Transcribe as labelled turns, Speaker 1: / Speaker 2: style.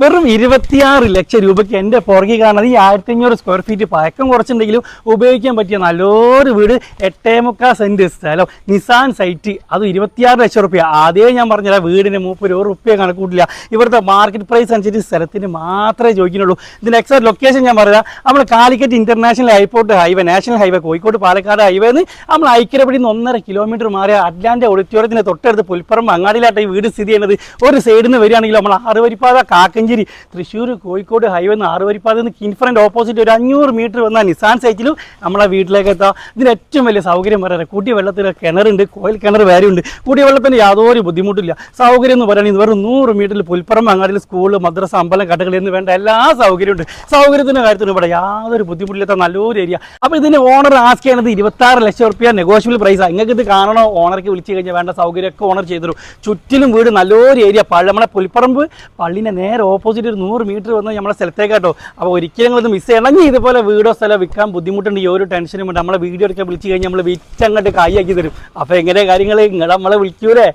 Speaker 1: വെറും ഇരുപത്തിയാറ് ലക്ഷം രൂപയ്ക്ക് എന്റെ പുറകെ കാണുന്നത് ഈ ആയിരത്തി അഞ്ഞൂറ് സ്ക്വയർ ഫീറ്റ് പഴക്കം കുറച്ചുണ്ടെങ്കിലും ഉപയോഗിക്കാൻ പറ്റിയ നല്ലൊരു വീട് എട്ടേ മുക്കാൽ സെന്റ് സ്ഥലം. നിസാൻ സൈറ്റ് അത് ഇരുപത്തിയാറ് ലക്ഷം റുപ്യ. ആദ്യമേ ഞാൻ പറഞ്ഞില്ല വീടിന് മുപ്പത് ഒരു റുപ്യ കണക്കൂട്ടില്ല. ഇവിടുത്തെ മാർക്കറ്റ് പ്രൈസ് അനുസരിച്ച് സ്ഥലത്തിന് മാത്രമേ ചോദിക്കുന്നുള്ളൂ. ഇതിന്റെ എക്സാക്ട് ലൊക്കേഷൻ ഞാൻ പറയാം നമ്മൾ Calicut international airport highway national highway Kozhikode Palakkad highway നമ്മൾ ഐക്യരപ്പടി നിന്ന് ഒന്നര കിലോമീറ്റർ മാറിയ അറ്റ്ലാന്റ് ഓഡിറ്റോറിയത്തിന്റെ തൊട്ടടുത്ത് പുൽപ്പറമ്പ് അങ്ങാടിയിലായിട്ട് ഈ വീട് സ്ഥിതി ചെയ്യുന്നത്. ഒരു സൈഡിൽ നിന്ന് വരികയാണെങ്കിൽ നമ്മൾ ആറുവരിപ്പാത കാക്കഞ്ചേരി തൃശ്ശൂർ കോഴിക്കോട് ഹൈവേ നിന്ന് ആറുവരിപ്പാത നിന്ന് കിൻഫ്രണ്ട് ഓപ്പോസിറ്റ് ഒരു അഞ്ഞൂറ് മീറ്റർ വന്ന നിസാൻ സൈറ്റിലും നമ്മളെ വീട്ടിലേക്ക് എത്താം. ഇതിന് ഏറ്റവും വലിയ സൗകര്യം പറയാം കൂട്ടിയ വെള്ളത്തിൽ കിണറുണ്ട് കോയിൽ കിണർ വേറെ ഉണ്ട് കൂടിയ വെള്ളത്തിന് യാതൊരു ബുദ്ധിമുട്ടില്ല. സൗകര്യം എന്ന് പറയുന്നത് വെറും നൂറ് മീറ്ററിൽ പുൽപ്പുറം അങ്ങാടിയിൽ സ്കൂൾ മദ്രസ അമ്പലം കടകൾ എന്ന് വേണ്ട എല്ലാ സൗകര്യവും ഉണ്ട് സൗകര്യത്തിന്റെ കാര്യത്തിനും ഇവിടെ യാതൊരു ബുദ്ധിമുട്ടില്ലാത്ത നല്ലൊരു ഏരിയ. അപ്പോൾ ഇതിന് ഓണർ ആസ്ക് ചെയ്യുന്നത് ഇരുപത്താറ് ലക്ഷം റുപ്യ നെഗോഷ്യബിൾ പ്രൈസാണ് നിങ്ങൾക്ക് ഇത് കാണണോ? ഓണർക്ക് വിളിച്ചു കഴിഞ്ഞാൽ വേണ്ട സൗകര്യമൊക്കെ ഓണർ ചെയ്തു ചുറ്റിലും വീട് നല്ലൊരു ഏരിയ. പള്ളി പുൽപ്പറമ്പ് പള്ളിന്റെ നേരെ ഓപ്പോസിറ്റ് ഒരു നൂറ് മീറ്റർ വന്ന് നമ്മളെ സ്ഥലത്തേക്കാട്ടോ അപ്പോൾ ഒരിക്കലും നിങ്ങളൊന്ന് മിസ് ചെയ്യണം ഇതുപോലെ വീടോ സ്ഥലം വിൽക്കാൻ ബുദ്ധിമുട്ടുണ്ട് ഈ ഒരു ടെൻഷനും ഉണ്ട് നമ്മളെ വീഡിയോ എടുക്കാൻ വിളിച്ചു കഴിഞ്ഞാൽ നമ്മൾ വിറ്റങ്ങോട്ട് കായാക്കി തരും. അപ്പോൾ എങ്ങനെ കാര്യങ്ങൾ നിങ്ങളെ നമ്മളെ വിളിക്കൂലേ?